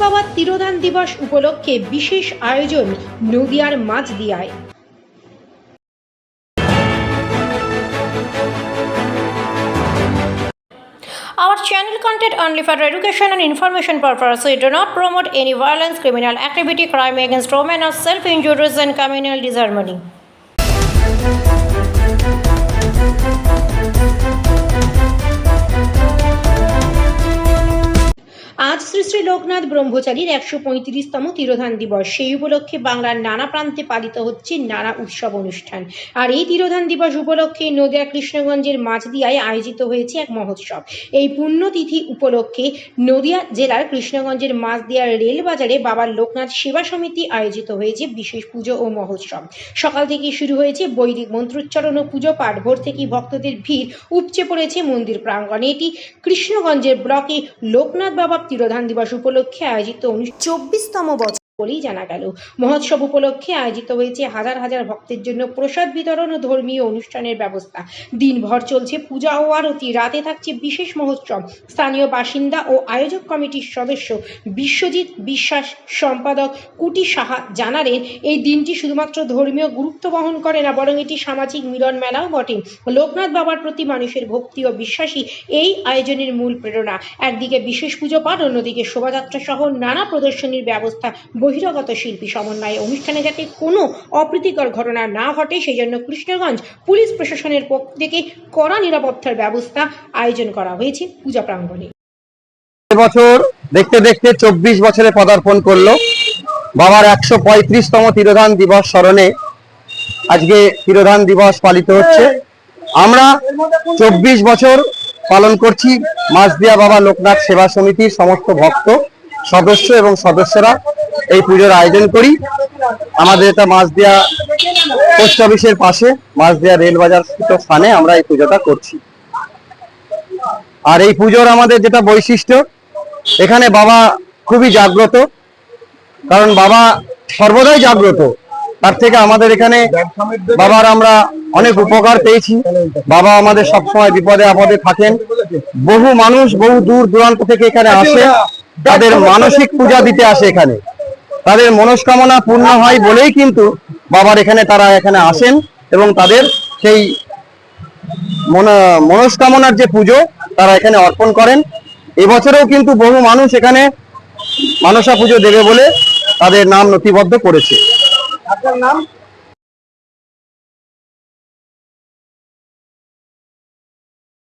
বাবার তিরোধান দিবস উপলক্ষে বিশেষ আয়োজন নদিয়ার মাঝদিয়ায় Our channel content only for education and information purpose. We do not promote any violence, criminal activity, crime against women, or self-injuries and communal disharmony. Shri Loknath ব্রহ্মচারীর একশো পঁয়ত্রিশতম তিরোধান দিবস। সেই উপলক্ষে বাংলার নানা প্রান্তে পালিত হচ্ছে নানা উৎসব অনুষ্ঠান। আর এই তিরোধান দিবস উপলক্ষে নদিয়া কৃষ্ণগঞ্জের মাঝদিয়ায় আয়োজিত হয়েছে এক মহোৎসব। এই পুণ্যতিথি উপলক্ষে নদিয়া জেলার কৃষ্ণগঞ্জের মাঝদিয়ার রেল বাজারে বাবার লোকনাথ সেবা সমিতি আয়োজিত হয়েছে বিশেষ পুজো ও মহোৎসব। সকাল থেকে শুরু হয়েছে বৈদিক মন্ত্রোচ্চারণ ও পুজো পাঠ। ভোর থেকেই ভক্তদের ভিড় উপচে পড়েছে মন্দির প্রাঙ্গণে। এটি কৃষ্ণগঞ্জের ব্লকে লোকনাথ বাবা তিরোধান দিবস উপলক্ষে আয়োজিত চব্বিশতম বছর। বলেই জানা গেল। মহোৎসব উপলক্ষে আয়োজিত হয়েছে হাজার হাজার ভক্তের জন্য প্রসাদ বিতরণ ও ধর্মীয় অনুষ্ঠানের ব্যবস্থা। দিনভর চলছে পূজা ও আরতি, রাতে থাকছে বিশেষ মহোৎসব। স্থানীয় বাসিন্দা ও আয়োজক কমিটির সদস্য বিশ্বজিৎ বিশ্বাস, সম্পাদক কুটি সাহা জানালেন, এই দিনটি শুধুমাত্র ধর্মীয় গুরুত্ব বহন করে না, বরং এটি সামাজিক মিলন মেলাও বটে। লোকনাথ বাবার প্রতি মানুষের ভক্তি ও বিশ্বাসী এই আয়োজনের মূল প্রেরণা। একদিকে বিশেষ পুজো পাঠ, অন্যদিকে শোভাযাত্রা সহ নানা প্রদর্শনীর ব্যবস্থা বহিরাগত শিল্পী সমন্বয়ে অনুষ্ঠানে যাতে কোনো অপ্রীতিকর ঘটনা না ঘটে সেই জন্য কৃষ্ণগঞ্জ পুলিশ প্রশাসনের পক্ষ থেকে কড়া নিরাপত্তার ব্যবস্থা আয়োজন করা হয়েছে পূজা প্রাঙ্গণে। বছর দেখতে দেখতে চব্বিশ বছরে পদার্পণ করল। বাবার একশো পঁয়ত্রিশতম তিরোধান দিবস স্মরণে আজকে তিরোধান দিবস পালিত হচ্ছে। আমরা চব্বিশ বছর পালন করছি। মাসদিয়া বাবা লোকনাথ সেবা সমিতির সমস্ত ভক্ত, সদস্য এবং সদস্যরা। এই পুজোর আয়োজন করি। আমাদের এটা মাসদিয়া পোস্ট অফিসের পাশে মাসদিয়া রেল বাজার স্থানে আমরা এই পুজোটা করছি। আর এই পুজোর আমাদের যেটা বৈশিষ্ট্য, এখানে বাবা খুবই জাগ্রত, কারণ বাবা সর্বদাই জাগ্রত। তার থেকে আমাদের এখানে বাবার আমরা অনেক উপকার পেয়েছি। বাবা আমাদের সবসময় বিপদে আপদে থাকেন। বহু মানুষ বহু দূর দূরান্ত থেকে এখানে আসে। তাদের মানসিক পূজা দিতে আসে এখানে। তাদের মনস্কামনা পূর্ণ হয় বলেই কিন্তু বাবার এখানে তারা এখানে আসেন এবং তাদের সেই মন- মনস্কামনার যে পুজো তারা এখানে অর্পণ করেন। এবছরেও কিন্তু বহু মানুষ এখানে মানসা পুজো দেবে বলে তাদের নাম নথিবদ্ধ করেছে। আপনার নাম?